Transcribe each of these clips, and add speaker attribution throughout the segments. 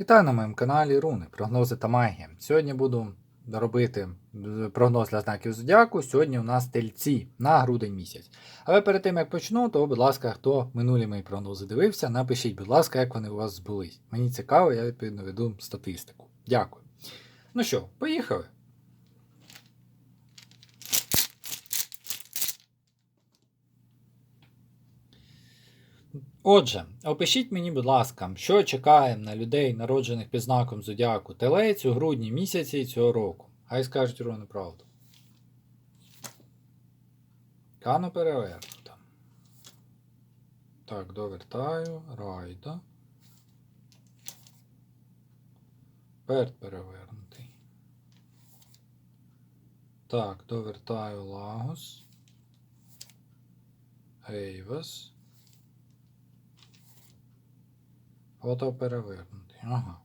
Speaker 1: Вітаю на моєму каналі Руни, прогнози та магія. Сьогодні буду робити прогноз для знаків зодіаку. Сьогодні у нас тельці на грудень місяць. Але перед тим як почну, то, будь ласка, хто минулі мої прогнози дивився, напишіть, будь ласка, як вони у вас збулись. Мені цікаво, я відповідно веду статистику. Дякую. Ну що, поїхали. Отже, опишіть мені, будь ласка, що чекає на людей, народжених під знаком зодіаку Телець у грудні місяці цього року. Хай скажуть ровно правду. Кану перевернуто. Так, довертаю. Райда. Перт перевернутий. Так, довертаю Лагос. Ейвас. Ото перевернутий. Ага.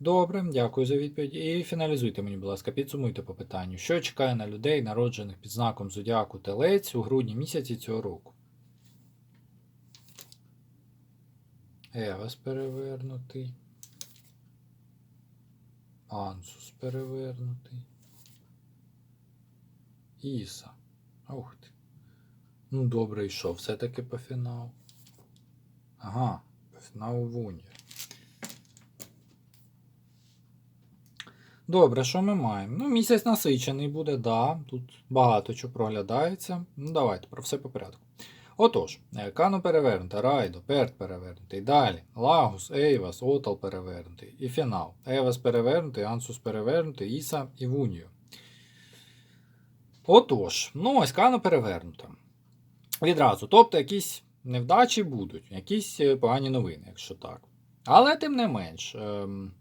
Speaker 1: Добре, дякую за відповідь. І фіналізуйте мені, будь ласка, підсумуйте по питанню. Що чекає на людей, народжених під знаком Зодіаку Телець у грудні місяці цього року? Евас перевернутий. Ансус перевернутий. Іса. Ух ти. Ну, добре йшов все-таки по фіналу. Ага, фіналу Вунір. Добре, що ми маємо? Ну, місяць насичений буде, да. Тут багато чого проглядається. Ну, давайте про все по порядку. Отож, е, Кану перевернута, Райдо, Перт перевернутий. Далі. Лагус, Ейвас, Отал перевернутий. І фінал. Ейвас перевернутий, Ансус перевернутий, Іса і Вунію. Отож, ну ось Кану перевернута. Відразу. Тобто якісь невдачі будуть, якісь е, погані новини, якщо так. Але тим не менш. Ем...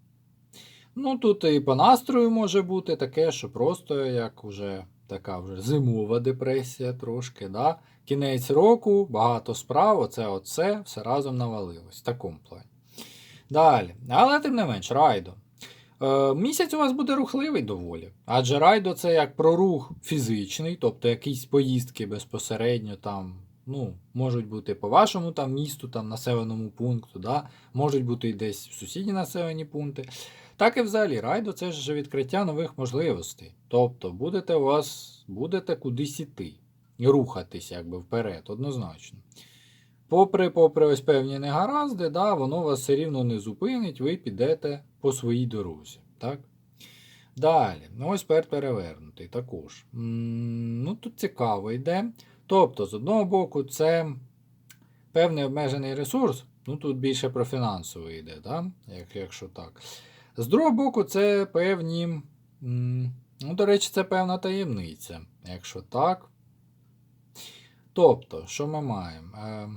Speaker 1: Ну, тут і по настрою може бути таке, що просто як вже така вже зимова депресія трошки. да? Кінець року, багато справ, оце оце все разом навалилось. В такому плані. Далі. Але тим не менш, райдо. Е, місяць у вас буде рухливий доволі. Адже райдо це як про рух фізичний, тобто якісь поїздки безпосередньо там. Ну, можуть бути по вашому там місту, там населеному пункту, да? можуть бути десь в сусідні населені пункти. Так і взагалі райдо це ж відкриття нових можливостей. Тобто будете у вас будете кудись іти і рухатись якби вперед, однозначно. Попри попри ось певні негаразди, да, воно вас все рівно не зупинить, ви підете по своїй дорозі. Так? Далі, ну ось пер перевернутий також. М, Ну Тут цікаво йде. Тобто, з одного боку, це певний обмежений ресурс, ну тут більше про фінансовий йде, да? Як, якщо так. З другого боку, це певні. Ну, до речі, це певна таємниця, якщо так. Тобто, що ми маємо? Е,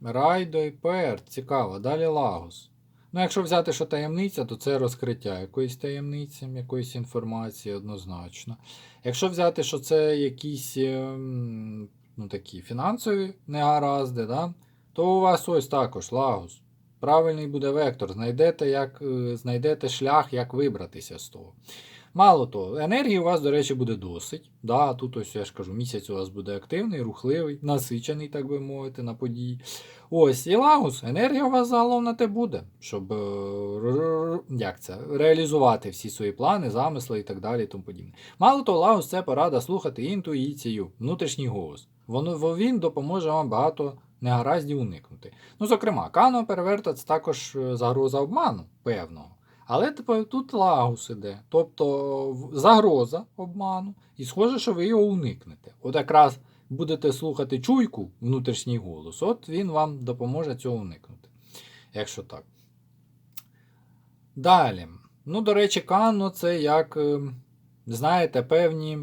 Speaker 1: Райдо і Пер, цікаво, далі Лагос. Ну, якщо взяти, що таємниця, то це розкриття якоїсь таємниці, якоїсь інформації однозначно. Якщо взяти, що це якісь ем, ну, такі фінансові негаразди, да, то у вас ось також Лагос. Правильний буде вектор. Знайдете, як, е, знайдете шлях, як вибратися з того. Мало того, енергії у вас, до речі, буде досить. Да, Тут ось я ж кажу, місяць у вас буде активний, рухливий, насичений, так би мовити, на події. Ось, і лагус, енергія у вас загалом на те буде, щоб е, як це, реалізувати всі свої плани, замисли і так далі. і тому подібне. Мало того, лагус це порада слухати інтуїцію, внутрішній голос. Воно, він допоможе вам багато негараздів уникнути. Ну, зокрема, кано переверта це також е, загроза обману певного. Але тепер тут лагус іде. Тобто загроза обману, і схоже, що ви його уникнете. От якраз будете слухати чуйку, внутрішній голос, от він вам допоможе цього уникнути. Якщо так. Далі. Ну, до речі, Канно це як, е, знаєте, певні.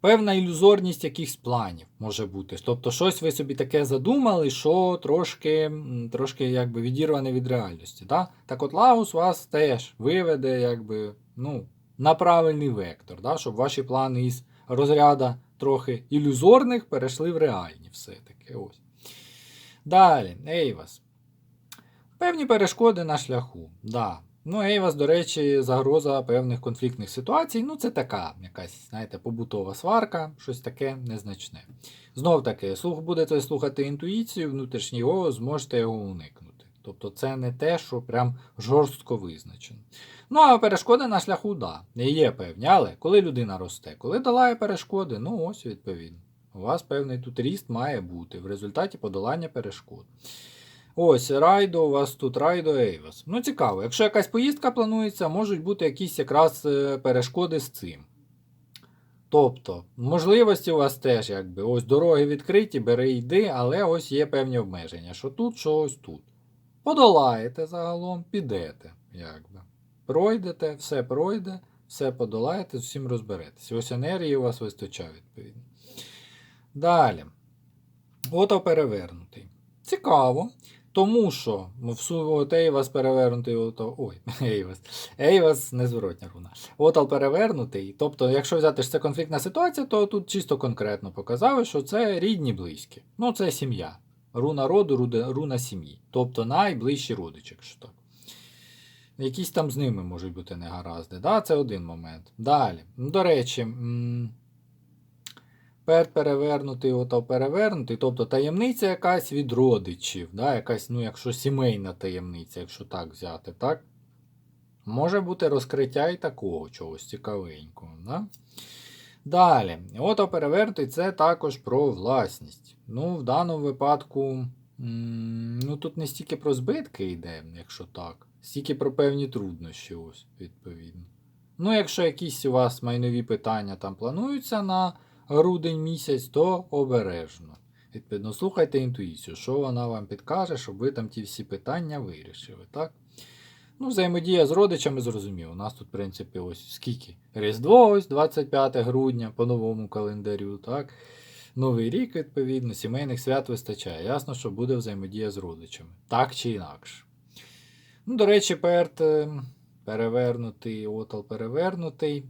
Speaker 1: Певна ілюзорність якихось планів може бути. Тобто, щось ви собі таке задумали, що трошки трошки якби відірване від реальності. Да? Так от Лагус вас теж виведе якби, ну, на правильний вектор, да? щоб ваші плани із розряду трохи ілюзорних перейшли в реальні все-таки. Ось. Далі, Ейвас. Певні перешкоди на шляху. Да. Ну, Ейвас, до речі, загроза певних конфліктних ситуацій. Ну, це така якась, знаєте, побутова сварка, щось таке незначне. Знов таки, слух будете слухати інтуїцію, внутрішній голос, зможете його уникнути. Тобто це не те, що прям жорстко визначено. Ну, а перешкоди на шляху, да, є певні, але коли людина росте, коли долає перешкоди, ну ось відповідно. У вас певний тут ріст має бути в результаті подолання перешкод. Ось, райдо, у вас тут райдо Ейвас. Ну, цікаво, якщо якась поїздка планується, можуть бути якісь якраз е, перешкоди з цим. Тобто, можливості у вас теж, якби, ось дороги відкриті, бери йди, але ось є певні обмеження, що тут, що ось тут. Подолаєте загалом, підете, якби. Пройдете, все пройде, все подолаєте, з усім розберетесь. Ось енергії у вас вистачає, відповідно. Далі. Ото перевернутий. Цікаво. Тому що в су- от Ейвас перевернутий, ото, ой, Ейвас. Ейвас незворотня руна. Отал перевернутий. Тобто, якщо взяти що це конфліктна ситуація, то тут чисто конкретно показали, що це рідні близькі. Ну, це сім'я. Руна роду, руна, руна сім'ї. Тобто найближчі родичі, якщо так. Якісь там з ними можуть бути негаразди. Да? Це один момент. Далі. Ну, До речі, м, пер перевернутий, ото перевернутий, тобто таємниця якась від родичів, да? якась, ну, якщо сімейна таємниця, якщо так взяти, так? Може бути розкриття і такого чогось цікавенького. Да? Далі, ото перевернутий це також про власність. Ну, в даному випадку, ну тут не стільки про збитки йде, якщо так, стільки про певні труднощі, ось, відповідно. Ну, якщо якісь у вас майнові питання там плануються на грудень місяць, то обережно. Відповідно, слухайте інтуїцію, що вона вам підкаже, щоб ви там ті всі питання вирішили, так? Ну, взаємодія з родичами зрозуміло. У нас тут, в принципі, ось скільки? Різдво, ось 25 грудня по новому календарю, так? Новий рік, відповідно, сімейних свят вистачає. Ясно, що буде взаємодія з родичами. Так чи інакше. Ну, до речі, перт е, перевернутий, отал перевернутий.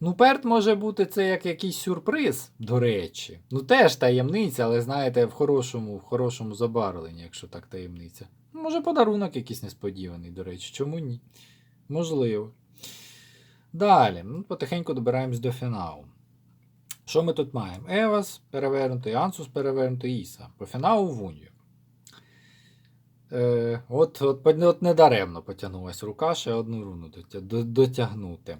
Speaker 1: Ну, перт може бути це як якийсь сюрприз, до речі. Ну, теж таємниця, але знаєте, в хорошому, в хорошому забарвленні, якщо так таємниця. Може, подарунок якийсь несподіваний, до речі, чому ні? Можливо. Далі, ну, потихеньку добираємось до фіналу. Що ми тут маємо? Евас перевернутий, Ансус перевернутий, Іса. По фіналу Вунью. Е, от, от, от недаремно потягнулась рука ще одну руну дотягнути.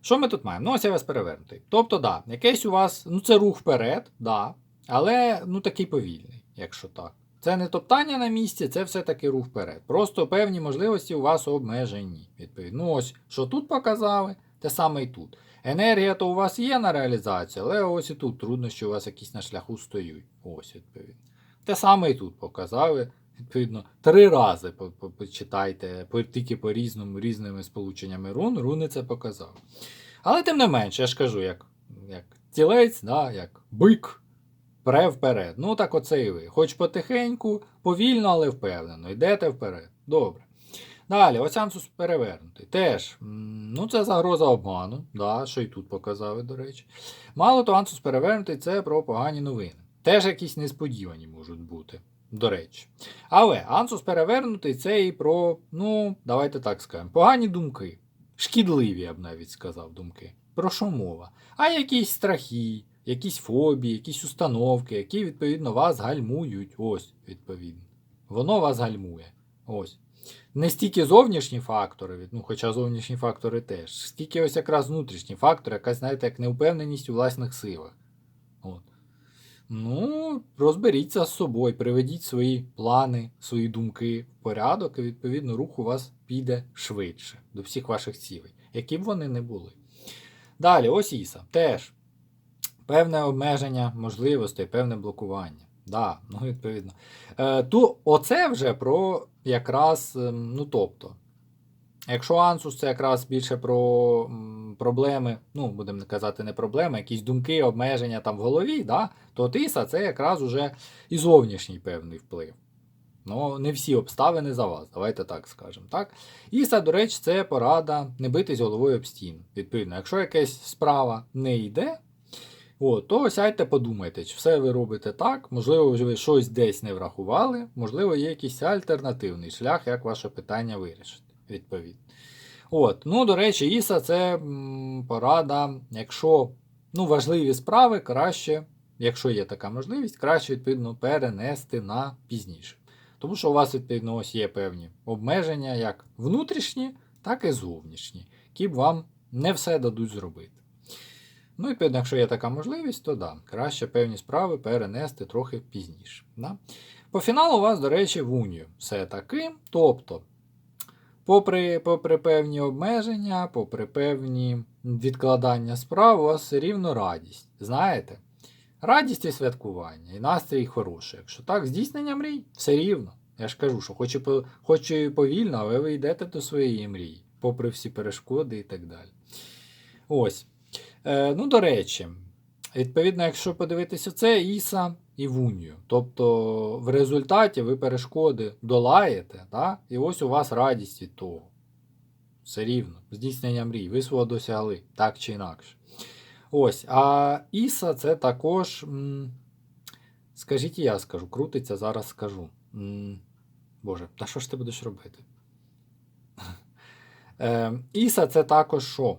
Speaker 1: Що ми тут маємо? Ну, ось Евас перевернутий. Тобто, да, якийсь у вас, ну це рух вперед, да, але ну такий повільний, якщо так. Це не топтання на місці, це все-таки рух вперед. Просто певні можливості у вас обмежені. Відповідно, ну ось що тут показали, те саме і тут. Енергія то у вас є на реалізацію, але ось і тут труднощі у вас якісь на шляху стоять. Ось, відповідно. Те саме і тут показали. Відповідно, три рази по- по- почитайте, тільки по різному, різними сполученнями рун, руни це показали. Але тим не менше, я ж кажу, як, як тілець, да, як бик, пре вперед. Ну так оце і ви. Хоч потихеньку, повільно, але впевнено. Йдете вперед. Добре. Далі, ось Ансус перевернутий. Теж, ну це загроза обману, да, що і тут показали, до речі. Мало то Ансус перевернутий це про погані новини. Теж якісь несподівані можуть бути, до речі. Але Ансус перевернутий це і про, ну, давайте так скажемо, погані думки. Шкідливі, я б навіть сказав, думки. Про що мова? А якісь страхи, якісь фобії, якісь установки, які, відповідно, вас гальмують. Ось, відповідно. Воно вас гальмує. Ось. Не стільки зовнішні фактори, ну, хоча зовнішні фактори теж, стільки ось якраз внутрішні фактори, якась, знаєте, як невпевненість у власних силах. Ну, розберіться з собою, приведіть свої плани, свої думки в порядок, і відповідно рух у вас піде швидше до всіх ваших цілей, які б вони не були. Далі, ось Іса. Теж певне обмеження можливостей, певне блокування. Да, ну, відповідно. Е, ту, оце вже про якраз, ем, ну тобто, якщо Ансус це якраз більше про проблеми, ну, будемо казати, не проблеми, якісь думки, обмеження там в голові, да, то Тиса це якраз уже і зовнішній певний вплив. Ну, не всі обставини за вас, давайте так скажемо. Так? Іса, до речі, це порада не битись головою об стіну. Відповідно, якщо якась справа не йде, от, то сядьте, подумайте, чи все ви робите так, можливо, ви щось десь не врахували, можливо, є якийсь альтернативний шлях, як ваше питання вирішити. Відповідно. От, ну, до речі, Іса це порада, якщо ну, важливі справи краще, якщо є така можливість, краще відповідно перенести на пізніше. Тому що у вас, відповідно, ось є певні обмеження, як внутрішні, так і зовнішні, які б вам не все дадуть зробити. Ну, і відповідно, якщо є така можливість, то да, краще певні справи перенести трохи пізніше. Да? По фіналу у вас, до речі, в унію все таки. Тобто, попри, попри певні обмеження, попри певні відкладання справ, у вас все рівно радість. Знаєте? Радість і святкування, і настрій хороший. Якщо так, здійснення мрій, все рівно. Я ж кажу, що хоч і, і повільно, але ви йдете до своєї мрії, попри всі перешкоди і так далі. Ось. Е, ну, до речі, відповідно, якщо подивитися це, Іса і Вунію. Тобто в результаті ви перешкоди долаєте, да? і ось у вас радість від того. Все рівно. Здійснення мрій. Ви свого досягли, так чи інакше. Ось. А Іса це також. Скажіть, я скажу, крутиться, зараз скажу. Боже, та що ж ти будеш робити? Е, Іса це також що?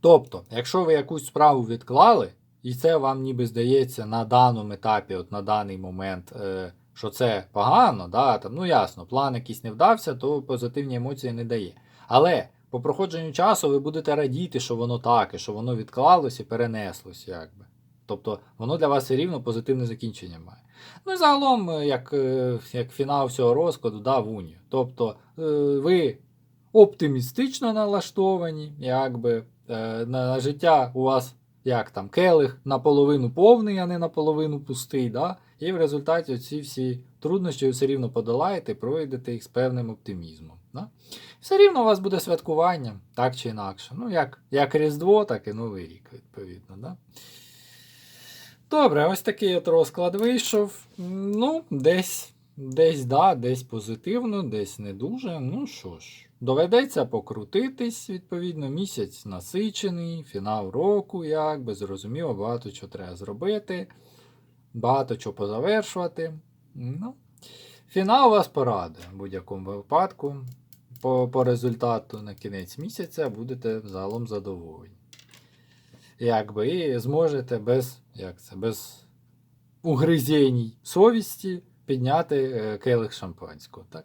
Speaker 1: Тобто, якщо ви якусь справу відклали, і це вам ніби здається на даному етапі, от на даний момент, е, що це погано, да, там, ну ясно, план якийсь не вдався, то позитивні емоції не дає. Але по проходженню часу ви будете радіти, що воно так, і що воно відклалось і перенеслось, якби. Тобто воно для вас все рівно позитивне закінчення має. Ну і загалом, е, як, е, як фінал всього розкладу, да, в унію. Тобто ви оптимістично налаштовані, якби на життя у вас як там, келих наполовину повний, а не наполовину пустий. Да? І в результаті ці всі труднощі ви все рівно подолаєте, пройдете їх з певним оптимізмом. Да? Все рівно у вас буде святкування, так чи інакше. Ну, як, як Різдво, так і Новий рік, відповідно. Да? Добре, ось такий от розклад вийшов. Ну, десь, десь да, десь позитивно, десь не дуже. Ну що ж, доведеться покрутитись, відповідно, місяць насичений, фінал року, якби зрозуміло, багато чого треба зробити, багато чого позавершувати. Ну, фінал вас порадує в будь-якому випадку. По, по результату на кінець місяця будете загалом задоволені якби, зможете без, як це, без угризень совісті підняти е, келих шампанського. Так?